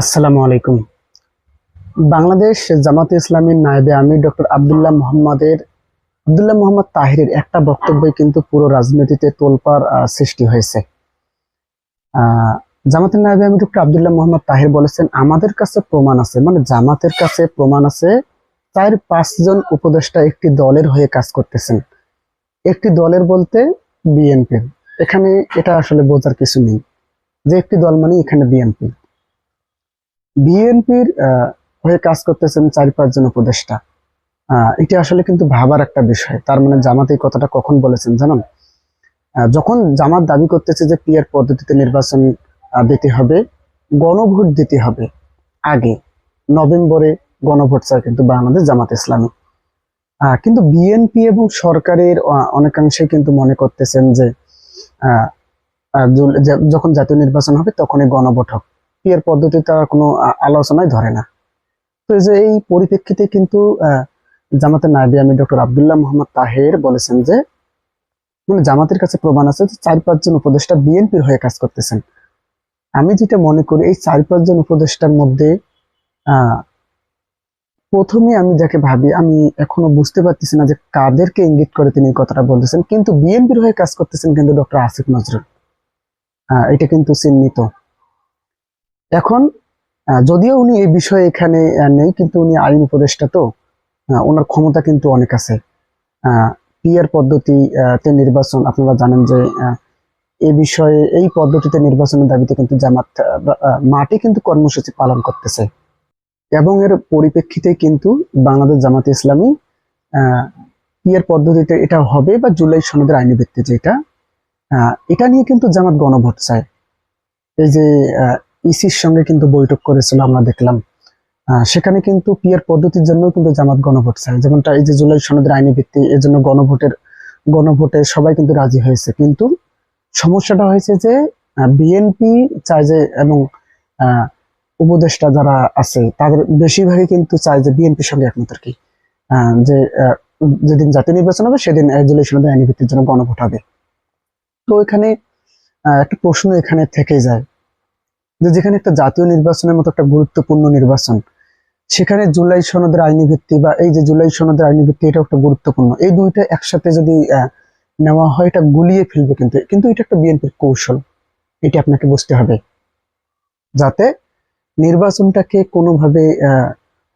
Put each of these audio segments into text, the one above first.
আসসালামু আলাইকুম। বাংলাদেশ জামাতে ইসলামীর নায়েবে আমি ডক্টর আবদুল্লাহ মোহাম্মদের আবদুল্লাহ মোহাম্মদ তাহিরের একটা বক্তব্যে কিন্তু পুরো রাজনীতিতে তোলপাড় আহ, সৃষ্টি হয়েছে। জামাতের নায়েবে আমি ডক্টর আবদুল্লাহ মোহাম্মদ তাহির বলেছেন আমাদের কাছে প্রমাণ আছে। মানে জামাতের কাছে প্রমাণ আছে চার পাঁচজন উপদেষ্টা একটি দলের হয়ে কাজ করতেছেন। একটি দলের বলতে বিএনপি। এখানে এটা আসলে বোঝার কিছু নেই। যে একটি দল মানে এখানে বিএনপি। বিএনপির হয়ে কাজ করতেছেন চার পাঁচজন উপদেষ্টা। এটা আসলে কিন্তু ভাবার একটা বিষয়। তার মানে জামাত এই কথাটা কখন বলেছেন জানেন? যখন জামাত দাবি করতেছে যে পিয়ার পদ্ধতিতে নির্বাচন দিতে হবে, গণভোট দিতে হবে আগে। নভেম্বরে গণভোট চায় কিন্তু বাংলাদেশ জামাত ইসলামী। কিন্তু বিএনপি এবং সরকারের অনেকাংশে কিন্তু মনে করতেছেন যে যখন জাতীয় নির্বাচন হবে তখনই গণভোট হোক। পিয়ার পদ্ধতি তার কোনো আলোচনায় ধরে না। তো এই যে এই পরিপ্রেক্ষিতে কিন্তু জামাতের নায়বে আমি ডক্টর আবদুল্লাহ মোহাম্মদ তাহের বলেছেন যে মানে জামাতের কাছে প্রমাণ আছে যে চার পাঁচজন উপদেষ্টা বিএনপির হয়ে কাজ করতেছেন। আমি যেটা মনে করি, এই চার পাঁচজন উপদেষ্টার মধ্যে প্রথমে আমি যাকে ভাবি, আমি এখনও বুঝতে পারতেছি না যে কাদেরকে ইঙ্গিত করে তিনি কথাটা বলতেছেন। কিন্তু বিএনপির হয়ে কাজ করতেছেন কিন্তু ডক্টর আসিফ নজরুল। এটা কিন্তু চিহ্নিত। এখন যদিও উনি এই বিষয়ে এখানে নেই কিন্তু উনি আইন উপদেষ্টা তো ওনার ক্ষমতা কিন্তু অনেক আছে। পিয়ার পদ্ধতি আহ, তে নির্বাচন আপনারা জানেন যে এই বিষয়ে এই পদ্ধতিতে নির্বাচনের দাবিতে কিন্তু জামাত মাঠে কিন্তু কর্মসূচি পালন করতেছে। এবং এর পরিপ্রেক্ষিতে কিন্তু বাংলাদেশ জামাত ইসলামী পিয়ার পদ্ধতিতে এটা হবে বা জুলাই সনদের আইনি ভিত্তি যেটা আহ, এটা নিয়ে কিন্তু জামাত গণভোট চায়। এই যে ইসির সঙ্গে কিন্তু বৈঠক করেছিল, আমরা দেখলাম। সেখানে কিন্তু পিয়ার পদ্ধতির জন্য কিন্তু জামাত গণভোট চায়। যেমনটা এই যে জুলাই সনদের আইনি ভিত্তি, এর জন্য গণভোটের, গণভোটে সবাই কিন্তু রাজি হয়েছে। কিন্তু সমস্যাটা হয়েছে যে বিএনপি চায় যে, এবং উপদেষ্টা যারা আছে, তাদের বেশিরভাগই কিন্তু চায় যে বিএনপির সঙ্গে একমত আর কি। যে যেদিন জাতীয় নির্বাচন হবে, সেদিন জুলাই সনদের আইনি ভিত্তির জন্য গণভোট হবে। তো এখানে একটা প্রশ্ন এখানে থেকে যায়। যে যেখানে একটা জাতীয় নির্বাচনের মতো একটা গুরুত্বপূর্ণ নির্বাচন, সেখানে জুলাই সনদের আইনি ভিত্তি বা এই যে জুলাই সনদের আইনি ভিত্তি এটা একটা গুরুত্বপূর্ণ। এই দুইটা একসাথে যদি নেওয়া হয়, এটা গুলিয়ে ফেলবে কিন্তু। কিন্তু এটা একটা বিএনপির কৌশল। এটা আপনাকে বুঝতে হবে। যাতে নির্বাচনটাকে কোনোভাবে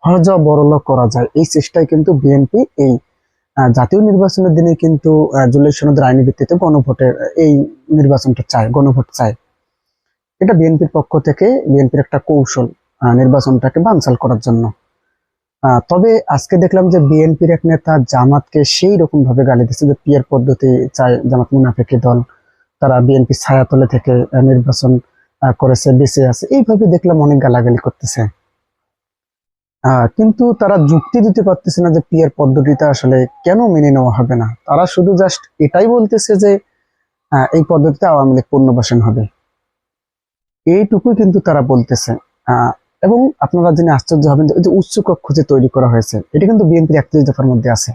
হজ বরল করা যায়। এই চেষ্টায় কিন্তু বিএনপি এই জাতীয় নির্বাচনের দিনে কিন্তু জুলাই সনদের আইনি ভিত্তিতে গণভোটের, এই নির্বাচনটা চায়, গণভোট চায়। এটা বিএনপির পক্ষ থেকে, বিএনপির একটা কৌশল নির্বাচনটাকে বানচাল করার জন্য। তবে আজকে দেখলাম যে বিএনপির এক নেতা জামাতকে সেই রকম ভাবে গালি দিচ্ছে যে পিয়ার পদ্ধতি চায় জামাত মুনাফেকি দল। তারা বিএনপি ছায়াতলে থেকে নির্বাচন করেছে, বেঁচে আছে। এইভাবে দেখলাম অনেক গালাগালি করতেছে। কিন্তু তারা যুক্তি দিতে পারতেছে না যে পিয়ার পদ্ধতিটা আসলে কেন মেনে নেওয়া হবে না। তারা শুধু জাস্ট এটাই বলতেছে যে এই পদ্ধতিতে আওয়ামী লীগ পুনর্বাসন হবে। এইটুকুই কিন্তু তারা বলতেছে। এবং আপনারা জেনে আশ্চর্য হবেন যে উচ্চ কক্ষ যে তৈরি করা হয়েছে, এটা কিন্তু বিএনপির একত্রিশ দফার মধ্যে আছে।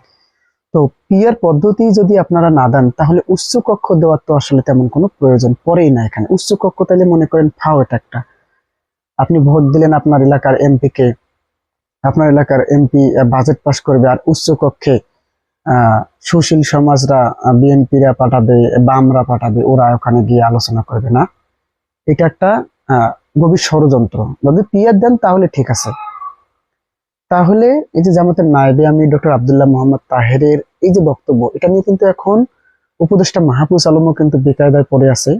তো পিয়ার পদ্ধতি যদি আপনারা না দেন, তাহলে উচ্চ কক্ষ দেওয়ার তো আসলে তেমন কোনো প্রয়োজন পড়েই না এখানে। উচ্চ কক্ষ তাহলে মনে করেন ফাও এটা একটা। আপনি ভোট দিলেন আপনার এলাকার এমপি কে আপনার এলাকার এমপি বাজেট পাস করবে, আর উচ্চ কক্ষে সুশীল সমাজরা বিএনপিরা পাঠাবে, বামরা পাঠাবে, ওরা ওখানে গিয়ে আলোচনা করবে না। এটা একটা গভীর ষড়যন্ত্র। যদি পিয়ার দেন তাহলে ঠিক আছে। তাহলে এই যে জামাতের নায়েবে আমি ডক্টর আবদুল্লাহ মোহাম্মদ তাহেরের এই যে বক্তব্য এটা নিয়ে কিন্তু এখন উপদেষ্টা মাহফুজ আলমও কিন্তু বেকায়দায় পড়ে আছে।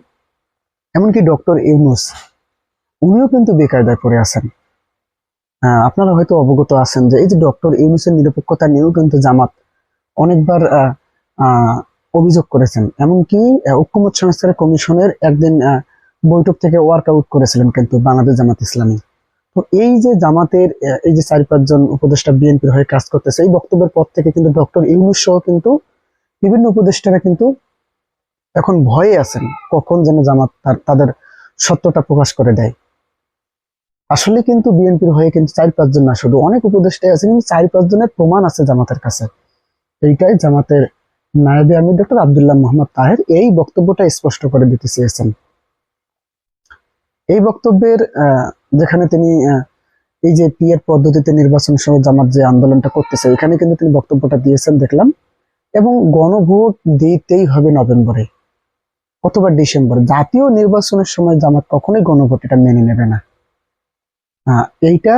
এমনকি ডক্টর ইউনুস উনিও কিন্তু বেকায়দায় পড়ে আছেন। আপনারা হয়তো অবগত আছেন যে এই যে ডক্টর ইউনুসের নিরপেক্ষতা নিয়েও কিন্তু জামাত অনেকবার অভিযোগ করেছেন। এমনকি ঐক্যমত সংস্কার কমিশনের একদিন আহ, বৈঠক থেকে ওয়ার্কআউট করেছিলেন কিন্তু বাংলাদেশ জামাত ইসলামী। তো এই যে জামাতের এই যে চার পাঁচজন উপদেষ্টা বিএনপির হয়ে কাজ করতেছে, এই বক্তব্যের পর থেকে কিন্তু ডক্টর ইউনুস সহ কিন্তু বিভিন্ন উপদেষ্টারা কিন্তু এখন ভয়ে আছেন, কখন যেন জামাত তাদের সত্যটা প্রকাশ করে দেয়। আসলে কিন্তু বিএনপির হয়ে কিন্তু চার পাঁচজন না, শুধু অনেক উপদেষ্টাই আছে কিন্তু চার পাঁচজনের প্রমাণ আছে জামাতের কাছে। এইটাই জামাতের নায়েবে আমির ডক্টর আবদুল্লাহ মোহাম্মদ তাহের এই বক্তব্যটা স্পষ্ট করে দিতে চেয়েছেন। এই বক্তব্যের যেখানে তিনি এই যে পিএর পদ্ধতিতে নির্বাচন সহ জামাত যে আন্দোলনটা করতেছে এখানে কিন্তু তিনি বক্তব্যটা দিয়েছেন, দেখলাম। এবং গণভোট দিতেই হবে নভেম্বরে অথবা ডিসেম্বরে। জাতীয় নির্বাচনের সময় জামাত কখনোই গণভোট এটা মেনে নেবে না। এইটা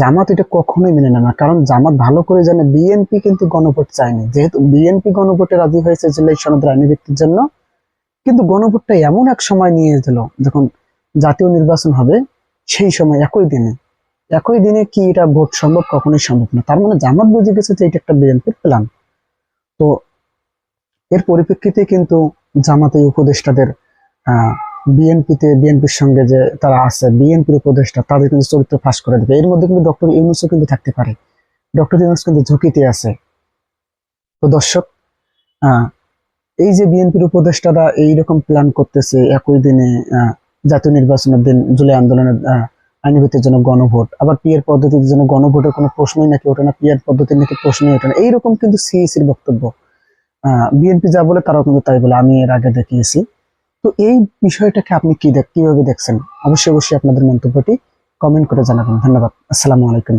জামাত এটা কখনোই মেনে নেবে না, কারণ জামাত ভালো করে জানে বিএনপি কিন্তু গণভোট চায়নি। যেহেতু বিএনপি গণভোটে রাজি হয়েছে জেলা সনদের আইনি ব্যক্তির জন্য, কিন্তু গণভোটটা এমন এক সময় নিয়ে দিল যখন জাতীয় নির্বাচন হবে সেই সময় একই দিনে। একই দিনে কি এটা ভোট সম্ভব কখনোই সম্ভব না। তার মানে জামাত বুঝে গেছে যে এটা একটা বিএনপির প্ল্যান তো এর পরিপ্রেক্ষিতে কিন্তু জামাত উপদেষ্টাদের বিএনপিতে, বিএনপির সঙ্গে যে তারা আছে, বিএনপির উপদেষ্টা, তাদের কিন্তু চরিত্র ফাঁস করে দেবে। এর মধ্যে কিন্তু ডক্টর ইউনুসও কিন্তু থাকতে পারে। ডক্টর ইউনুস কিন্তু ঝুঁকিতে আছে। তো দর্শক এই যে বিএনপির উপদেষ্টারা এইরকম প্ল্যান করতেছে, একই দিনে জাতীয় নির্বাচনের দিন জুলাই আন্দোলনের আহ, আইনভিত্তির জন্য গণভোট। আবার পিয়ার পদ্ধতির জন্য গণভোটের কোনো প্রশ্নই নাকি ওঠে না পিয়ার পদ্ধতির নাকি প্রশ্নই ওঠে না। এইরকম কিন্তু সিইসির বক্তব্য। বিএনপি যা বলে তারাও কিন্তু তাই বলে আমি এর আগে দেখিয়েছি। তো এই বিষয়টাকে আপনি কি দেখ কীভাবে দেখছেন? অবশ্যই অবশ্যই আপনাদের মন্তব্যটি কমেন্ট করে জানাবেন। ধন্যবাদ। আসসালামু আলাইকুম।